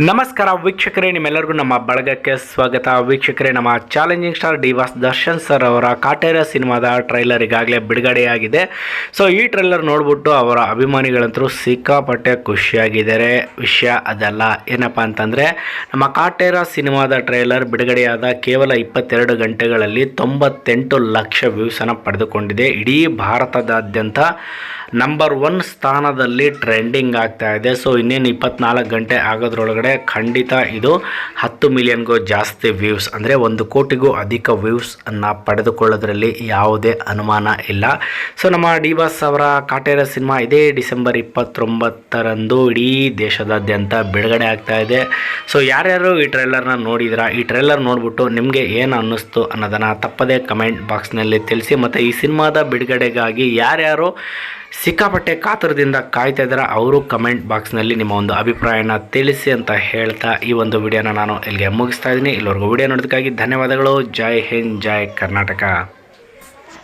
ನಮಸ್ಕಾರ ವೀಕ್ಷಕರೇ, ನಿಮ್ಮೆಲ್ಲರಿಗೂ ನಮ್ಮ ಬಳಗಕ್ಕೆ ಸ್ವಾಗತ. ವೀಕ್ಷಕರೇ, ನಮ್ಮ challenging star D boss Darshan sir ಅವರ ಕಾಟೇರ ಸಿನಿಮಾದ ಟ್ರೈಲರ್ ಈಗಾಗಲೇ ಬಿಡುಗಡೆಯಾಗಿದೆ. ಸೊ ಈ ಟ್ರೈಲರ್ ನೋಡಿಬಿಟ್ಟು ಅವರ ಅಭಿಮಾನಿಗಳಂತರೂ ಸಿಕ್ಕಾಪಟ್ಟೆ ಖುಷಿಯಾಗಿದ್ದಾರೆ. ವಿಷಯ ಅದಲ್ಲ. ಏನಪ್ಪ ಅಂತಂದರೆ, ನಮ್ಮ ಕಾಟೇರ ಸಿನಿಮಾದ ಟ್ರೈಲರ್ ಬಿಡುಗಡೆಯಾದ ಕೇವಲ ಇಪ್ಪತ್ತೆರಡು ಗಂಟೆಗಳಲ್ಲಿ ತೊಂಬತ್ತೆಂಟು ಲಕ್ಷ ವ್ಯೂಸನ್ನು ಪಡೆದುಕೊಂಡಿದೆ. ಇಡೀ ಭಾರತದಾದ್ಯಂತ ನಂಬರ್ ಒನ್ ಸ್ಥಾನದಲ್ಲಿ ಟ್ರೆಂಡಿಂಗ್ ಆಗ್ತಾ ಇದೆ. ಸೊ ಇನ್ನೇನು ಇಪ್ಪತ್ನಾಲ್ಕು ಗಂಟೆ ಆಗೋದ್ರೊಳಗಡೆ ಖಂಡಿತ ಇದು ಹತ್ತು ಮಿಲಿಯನ್ಗೂ ಜಾಸ್ತಿ ವ್ಯೂಸ್, ಅಂದರೆ ಒಂದು ಕೋಟಿಗೂ ಅಧಿಕ ವ್ಯೂಸ್ ಅನ್ನು ಪಡೆದುಕೊಳ್ಳೋದ್ರಲ್ಲಿ ಯಾವುದೇ ಅನುಮಾನ ಇಲ್ಲ. ಸೊ ನಮ್ಮ ಡಿ ಬಾಸ್ ಅವರ ಕಾಟೇರ ಸಿನಿಮಾ ಇದೇ ಡಿಸೆಂಬರ್ ಇಪ್ಪತ್ತೊಂಬತ್ತರಂದು ಇಡೀ ದೇಶದಾದ್ಯಂತ ಬಿಡುಗಡೆ ಆಗ್ತಾ ಇದೆ. ಸೊ ಯಾರ್ಯಾರು ಈ ಟ್ರೈಲರ್ನ ನೋಡಿದ್ರಾ, ಈ ಟ್ರೈಲರ್ ನೋಡಿಬಿಟ್ಟು ನಿಮಗೆ ಏನು ಅನ್ನಿಸ್ತು ಅನ್ನೋದನ್ನು ತಪ್ಪದೇ ಕಮೆಂಟ್ ಬಾಕ್ಸ್ನಲ್ಲಿ ತಿಳಿಸಿ. ಮತ್ತು ಈ ಸಿನಿಮಾದ ಬಿಡುಗಡೆಗಾಗಿ ಯಾರ್ಯಾರು ಸಿಕ್ಕಾಪಟ್ಟೆ ಕಾತರದಿಂದ ಕಾಯ್ತಾ ಇದ್ದಾರೆ, ಅವರು ಕಮೆಂಟ್ ಬಾಕ್ಸ್ನಲ್ಲಿ ನಿಮ್ಮ ಒಂದು ಅಭಿಪ್ರಾಯನ ತಿಳಿಸಿ ಅಂತ ಹೇಳ್ತಾ ಈ ಒಂದು ವಿಡಿಯೋನ ನಾನು ಇಲ್ಲಿಗೆ ಮುಗಿಸ್ತಾ ಇದ್ದೀನಿ. ಇಲ್ಲಿವರೆಗೂ ವಿಡಿಯೋ ನೋಡೋದಕ್ಕಾಗಿ ಧನ್ಯವಾದಗಳು. ಜೈ ಹಿಂದ್, ಜೈ ಕರ್ನಾಟಕ.